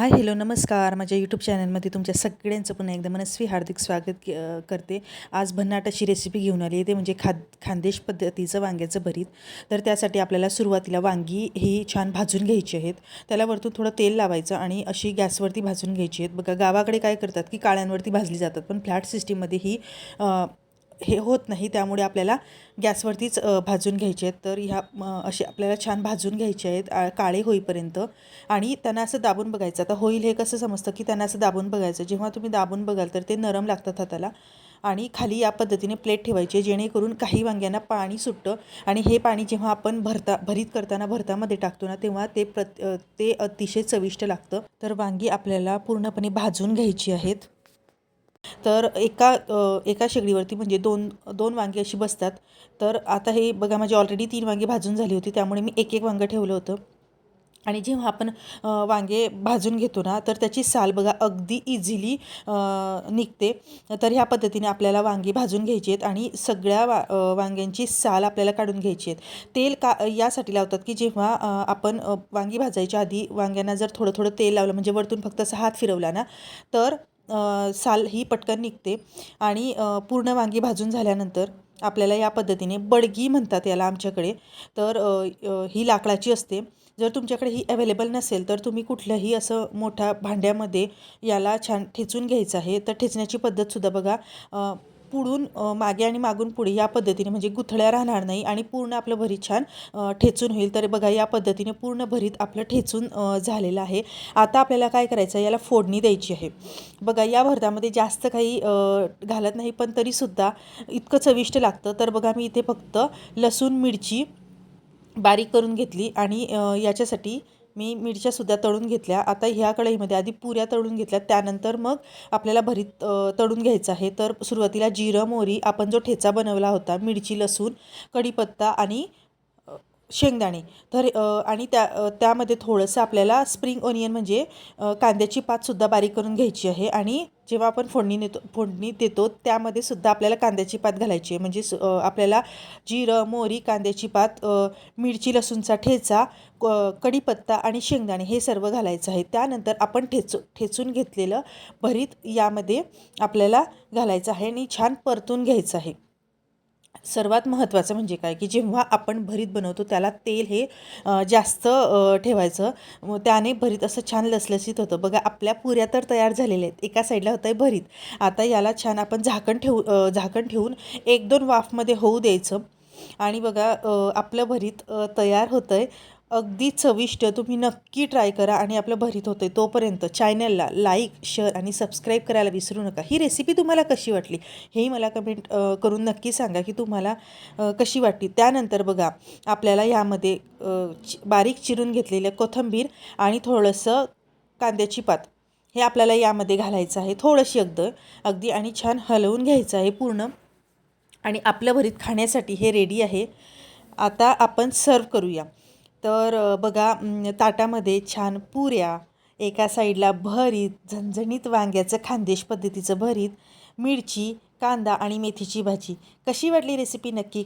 Hi hello नमस्कार. माझ्या YouTube चॅनलमध्ये तुमच्या सगळ्यांचं पुन्हा एकदा मनस्वी हार्दिक स्वागत करते. आज भन्नाट अशी रेसिपी घेऊन आली आहे. ते म्हणजे खाद खानदेश पद्धतीचं वांग्याचं भरीत. तर त्यासाठी आपल्याला सुरुवातीला वांगी ही छान भाजून घ्यायची आहेत. त्याला वरतून थोडं तेल लावायचं आणि अशी गॅसवरती भाजून घ्यायची आहेत. बघा गावाकडे काय करतात की काळ्यांवरती भाजली जातात. पण फ्लॅट सिस्टीममध्ये ही हे होत नाही त्यामुळे आपल्याला गॅसवरतीच भाजून घ्यायचे आहेत. तर ह्या असे आपल्याला छान भाजून घ्यायचे आहेत काळे होईपर्यंत. आणि त्यांना असं दाबून बघायचं. आता होईल हे कसं समजतं की त्यांना असं दाबून बघायचं. जेव्हा तुम्ही दाबून बघाल तर ते नरम लागतात हाताला. आणि खाली या पद्धतीने प्लेट ठेवायची जेणेकरून काही वांग्यांना पाणी सुटतं. आणि हे पाणी जेव्हा आपण भरता भरीत करताना भरतामध्ये टाकतो ना तेव्हा ते प्रत ते अतिशय चविष्ट लागतं. तर वांगी आपल्याला पूर्णपणे भाजून घ्यायची आहेत. तर एका एका शेगडीवरती म्हणजे दोन दोन वांगे अशी बसतात. तर आता हे बघा माझी ऑलरेडी तीन वांगे भाजून झाली होती त्यामुळे मी एक एक वांगं ठेवलं होतं. आणि जेव्हा आपण वांगे भाजून घेतो ना तर त्याची साल बघा अगदी इझिली निघते. तर ह्या पद्धतीने आपल्याला वांगी भाजून घ्यायची आहेत आणि सगळ्या वा वांग्यांची साल आपल्याला काढून घ्यायची आहेत. तेल का यासाठी लावतात की जेव्हा आपण वांगी भाजायच्या आधी वांग्यांना जर थोडं थोडं तेल लावलं म्हणजे वरतून फक्त असा हात फिरवला ना तर साल ही पटकन निघते आणि पूर्ण वांगी भाजून झाल्यानंतर आपल्याला या पद्धतीने बडगी म्हणतात याला आमच्याकडे. तर ही लाकडाची असते. जर तुमच्याकडे ही अवेलेबल नसेल तर तुम्ही कुठल्याही असं मोठ्या भांड्यामध्ये याला छान ठेचून घ्यायचं आहे. तर ठेचण्याची पद्धतसुद्धा बघा. पुढून मागे आणि मागून पुढे या पद्धतीने म्हणजे गुथळ्या राहणार नाही आणि पूर्ण आपलं भरीत छान ठेचून होईल. तर बघा या पद्धतीने पूर्ण भरीत आपलं ठेचून झालेलं आहे. आता आपल्याला काय करायचं आहे? याला फोडणी द्यायची आहे. बघा या भरतामध्ये जास्त काही घालत नाही पण तरीसुद्धा इतकं चविष्ट लागतं. तर बघा मी इथे फक्त लसूण मिरची बारीक करून घेतली आणि याच्यासाठी मी मिरच्यासुद्धा तळून घेतल्या. आता ह्या कढईमध्ये आधी पुऱ्या तळून घेतल्या. त्यानंतर मग आपल्याला भरीत तळून घ्यायचं आहे. तर सुरुवातीला जिरं मोहरी आपण जो ठेचा बनवला होता मिरची लसूण कढीपत्ता आणि शेंगदाणे. तर आणि त्या त्यामध्ये थोडंसं आपल्याला स्प्रिंग ओनियन म्हणजे कांद्याची पातसुद्धा बारीक करून घ्यायची आहे आणि जेव्हा आपण फोडणी नेतो फोडणी देतो त्यामध्ये सुद्धा आपल्याला कांद्याची पात घालायची आहे. म्हणजे सु- आपल्याला जिरं मोहरी कांद्याची पात मिरची लसूणचा ठेचा क- कढीपत्ता आणि शेंगदाणे हे सर्व घालायचं आहे. त्यानंतर आपण ठेचू ठेचून घेतलेलं भरीत यामध्ये आपल्याला घालायचं आहे आणि छान परतून घ्यायचं आहे. सर्वात महत्त्वाचं म्हणजे काय? की जेव्हा आपण भरीत बनवतो त्याला तेल हे जास्त ठेवायचं. त्याने भरीत असं छान लसलसीत होतं. बघा आपल्या पुऱ्या तर तयार झालेल्या आहेत. एका साईडला होतं आहे भरीत. आता याला छान आपण झाकण ठेवू झाकण ठेवून एक दोन वाफमध्ये होऊ द्यायचं. आणि बघा आपलं भरीत तयार होतं आहे अगदी चविष्ट तुम्ही नक्की ट्राय करा आणि आपलं भरीत होतं आहे तोपर्यंत चॅनलला लाईक शेअर आणि सबस्क्राईब करायला विसरू नका. ही रेसिपी तुम्हाला कशी वाटली? हेही मला कमेंट करून नक्की सांगा की तुम्हाला कशी वाटली. त्यानंतर बघा आपल्याला यामध्ये चि बारीक चिरून घेतलेलं कोथिंबीर आणि थोडंसं कांद्याची पात. हे आपल्याला यामध्ये घालायचं आहे. थोडंशी अगद अगदी आणि छान हलवून घ्यायचं आहे पूर्ण. आणि आपलं भरीत खाण्यासाठी हे रेडी आहे. आता आपण सर्व करूया. तर बघा ताटामध्ये छान पुऱ्या एका साईडला भरीत झणझणीत वांग्याचं खानदेश पद्धतीचं भरीत मिरची कांदा आणि मेथीची भाजी. कशी वाटली रेसिपी नक्की?